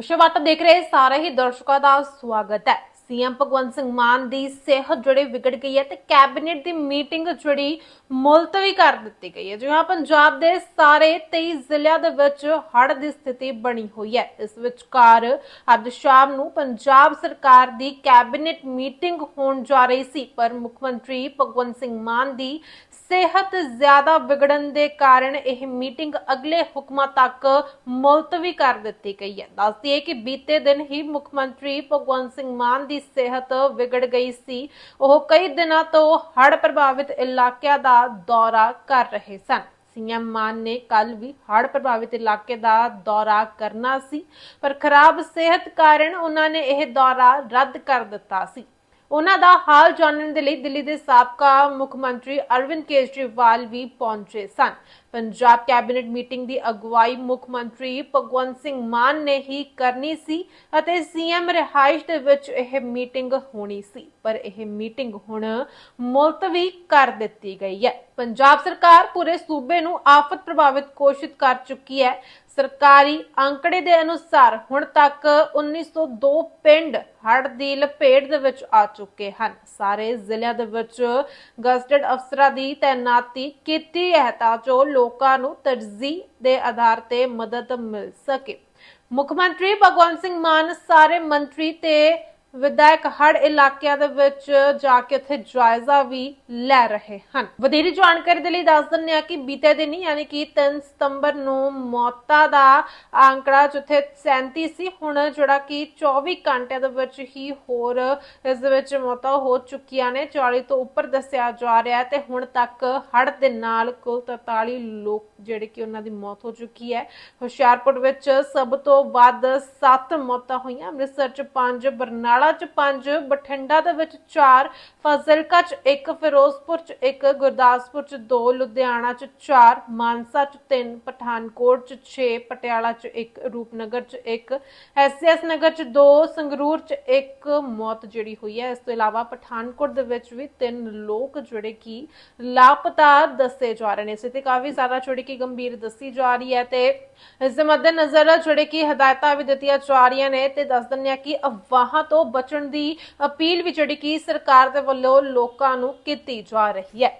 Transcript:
ਵਿਸ਼ਵ ਵਿਸ਼ਵਵਤ ਦੇਖ ਰਹੇ ਸਾਰੇ ਹੀ ਦਰਸ਼ਕਾਂ ਦਾ ਸਵਾਗਤ ਹੈ। ਸੀਐਮ ਭਗਵੰਤ ਸਿੰਘ ਮਾਨ ਦੀ ਸਿਹਤ ਜਿਹੜੀ ਵਿਗੜ ਗਈ ਹੈ ਤੇ ਕੈਬਨਿਟ ਦੀ ਮੀਟਿੰਗ ਜਿਹੜੀ ਮੁਲਤਵੀ ਕਰ ਦਿੱਤੀ ਗਈ ਹੈ। ਜਿਵੇਂ ਪੰਜਾਬ ਦੇ ਸਾਰੇ 23 ਜ਼ਿਲ੍ਹਿਆਂ ਦੇ ਵਿੱਚ ਹੜ੍ਹ ਦੀ ਸਥਿਤੀ ਬਣੀ ਹੋਈ ਹੈ। ਇਸ ਵਿਚਕਾਰ ਅੱਜ ਸ਼ਾਮ ਨੂੰ ਪੰਜਾਬ ਸਰਕਾਰ ਦੀ ਕੈਬਨਿਟ ਮੀਟਿੰਗ ਹੋਣ ਜਾ ਰਹੀ ਸੀ, ਪਰ ਮੁੱਖ ਮੰਤਰੀ ਭਗਵੰਤ ਸਿੰਘ ਮਾਨ ਦੀ ਸਿਹਤ ਜ਼ਿਆਦਾ ਵਿਗੜਨ ਦੇ ਕਾਰਨ ਇਹ ਮੀਟਿੰਗ ਅਗਲੇ ਹੁਕਮਾਂ ਤੱਕ ਮੁਲਤਵੀ ਕਰ ਦਿੱਤੀ ਗਈ ਹੈ। ਦੱਸਦੀ ਹੈ ਕਿ ਬੀਤੇ ਦਿਨ ਹੀ ਮੁੱਖ ਮੰਤਰੀ ਭਗਵੰਤ ਸਿੰਘ ਮਾਨ ਦੀ ਸਿਹਤ ਵਿਗੜ ਗਈ ਸੀ। ਉਹ ਕਈ ਦਿਨਾਂ ਤੋਂ ਹੜ੍ਹ ਪ੍ਰਭਾਵਿਤ ਇਲਾਕਿਆਂ ਦਾ ਦੌਰਾ ਕਰ ਰਹੇ ਸਨ। ਸੀਐਮ ਮਾਨ ਨੇ ਕੱਲ ਵੀ ਹੜ੍ਹ ਪ੍ਰਭਾਵਿਤ ਇਲਾਕੇ ਦਾ ਦੌਰਾ ਕਰਨਾ ਸੀ, ਪਰ ਖਰਾਬ ਸਿਹਤ ਕਾਰਨ ਉਹਨਾਂ ਨੇ ਇਹ ਦੌਰਾ ਰੱਦ ਕਰ ਦਿੱਤਾ ਸੀ। ਉਹਨਾਂ ਦਾ ਹਾਲ ਜਾਣਨ ਦੇ ਲਈ ਦਿੱਲੀ ਦੇ ਸਾਬਕਾ ਮੁੱਖ ਮੰਤਰੀ ਅਰਵਿੰਦ ਕੇਜਰੀਵਾਲ ਵੀ ਪਹੁੰਚੇ ਸਨ। ਪੰਜਾਬ ਕੈਬਨਿਟ ਮੀਟਿੰਗ ਦੀ ਅਗਵਾਈ ਮੁੱਖ ਮੰਤਰੀ ਭਗਵੰਤ ਸਿੰਘ ਮਾਨ ਨੇ ਹੀ ਕਰਨੀ ਸੀ ਅਤੇ ਸੀਐਮ ਰਿਹਾਇਸ਼ ਦੇ ਵਿੱਚ ਇਹ ਮੀਟਿੰਗ ਹੋਣੀ ਸੀ, ਪਰ ਇਹ ਮੀਟਿੰਗ ਹੁਣ ਮੁਲਤਵੀ ਕਰ ਦਿੱਤੀ ਗਈ ਹੈ। ਪੰਜਾਬ ਸਰਕਾਰ ਪੂਰੇ ਸੂਬੇ ਨੂੰ ਆਫਤ ਪ੍ਰਭਾਵਿਤ ਘੋਸ਼ਿਤ ਕਰ ਚੁੱਕੀ ਹੈ। ਸਰਕਾਰੀ ਅੰਕੜੇ ਦੇ ਅਨੁਸਾਰ ਹੁਣ ਤੱਕ 1902 ਪਿੰਡ ਹੜ੍ਹ ਦੀ ਲਪੇਟ ਦੇ ਵਿੱਚ ਆ ਚੁੱਕੇ ਹਨ। ਸਾਰੇ ਜ਼ਿਲ੍ਹਿਆਂ ਦੇ ਵਿੱਚ ਗਜ਼ਟਡ ਅਫਸਰਾਂ ਦੀ ਤਾਇਨਾਤੀ ਕੀਤੀ ਹੈ ਤਾਂ ਜੋ ਲੋਕਾਂ ਨੂੰ ਤਰਜੀਹ ਦੇ ਆਧਾਰ ਤੇ ਮਦਦ ਮਿਲ ਸਕੇ। ਮੁੱਖ ਮੰਤਰੀ ਭਗਵੰਤ ਸਿੰਘ ਮਾਨ, ਸਾਰੇ ਮੰਤਰੀ ਤੇ ਵਿਧਾਇਕ ਹੜ ਇਲਾਕਿਆਂ ਦੇ ਵਿੱਚ ਜਾ ਕੇ ਉੱਥੇ ਜਾਇਜ਼ਾ ਵੀ ਲੈ ਰਹੇ ਹਨ। ਵਧੇਰੇ ਜਾਣਕਾਰੀ ਦੇ ਲਈ ਦੱਸ ਦਿੰਦੇ ਆ ਕਿ ਬੀਤੇ ਦਿਨ ਯਾਨੀ ਕਿ 3 ਸਤੰਬਰ ਨੂੰ ਮੌਤਾਂ ਦਾ ਆંકੜਾ ਜਿੱਥੇ 37 ਸੀ, ਹੁਣ ਜਿਹੜਾ ਕਿ 24 ਘੰਟਿਆਂ ਦੇ ਵਿੱਚ ਹੀ ਹੋਰ ਇਸ ਦੇ ਵਿੱਚ ਮੌਤਾਂ ਹੋ ਚੁੱਕੀਆਂ ਨੇ। 40 ਤੋਂ ਉੱਪਰ ਦੱਸਿਆ ਜਾ ਰਿਹਾ ਤੇ ਹੁਣ ਤੱਕ ਹੜ ਦੇ ਨਾਲ ਕੁੱਲ 43 ਲੋਕ ਜਿਹੜੇ ਕਿ ਉਹਨਾਂ ਦੀ ਮੌਤ ਹੋ ਚੁੱਕੀ ਹੈ। ਹੁਸ਼ਿਆਰਪੁਰ ਵਿੱਚ ਸਭ ਤੋਂ ਵੱਧ 7 ਮੌਤਾਂ ਹੋਈਆਂ। ਅੰਮ੍ਰਿਤਸਰ ਚ 5 ਬਰਨਾਲਾ ਚ 5 ਬਠਿੰਡਾ ਦੇ ਵਿੱਚ 4 ਫਾਜ਼ਿਲਕਾ ਚ 1 ਫਿਰੋਜ਼ਪੁਰ ਚ 1 ਗੁਰਦਾਸਪੁਰ ਚ 2 ਲੁਧਿਆਣਾ ਚ 4 ਮਾਨਸਾ ਚ 3 ਪਠਾਨਕੋਟ ਚ 6 ਪਟਿਆਲਾ ਚ 1 ਰੂਪਨਗਰ ਚ 1 ਐਸਐਸ ਨਗਰ ਚ 2 ਸੰਗਰੂਰ ਚ 1 ਮੌਤ ਜਿਹੜੀ ਹੋਈ ਹੈ। ਇਸ ਤੋਂ ਇਲਾਵਾ ਪਠਾਨਕੋਟ ਦੇ ਵਿੱਚ ਵੀ 3 ਲੋਕ ਜਿਹੜੇ ਕਿ ਲਾਪਤਾ ਦੱਸੇ ਜਾ ਰਹੇ ਨੇ। ਸਥਿਤੀ ਕਾਫੀ ਜ਼ਿਆਦਾ ਜਿਹੜੀ ਕਿ ਗੰਭੀਰ ਦੱਸੀ ਜਾ ਰਹੀ ਹੈ ਤੇ ਇਸ ਦੇ ਮੱਦੇਨਜ਼ਰ ਜਿਹੜੇ ਕਿ ਹਦਾਇਤਾਂ ਵੀ ਦਿੱਤੀਆਂ ਜਾ ਰਹੀਆਂ ਨੇ ਤੇ ਦੱਸ ਦਿੰਦੇ ਆ ਕਿ ਅਫਵਾਹਾਂ ਤੋਂ ਬਚਣ ਦੀ ਅਪੀਲ ਵੀ ਜਿਹੜੀ ਕਿ ਸਰਕਾਰ ਦੇ ਵੱਲੋਂ ਲੋਕਾਂ ਨੂੰ ਕੀਤੀ ਜਾ ਰਹੀ ਹੈ।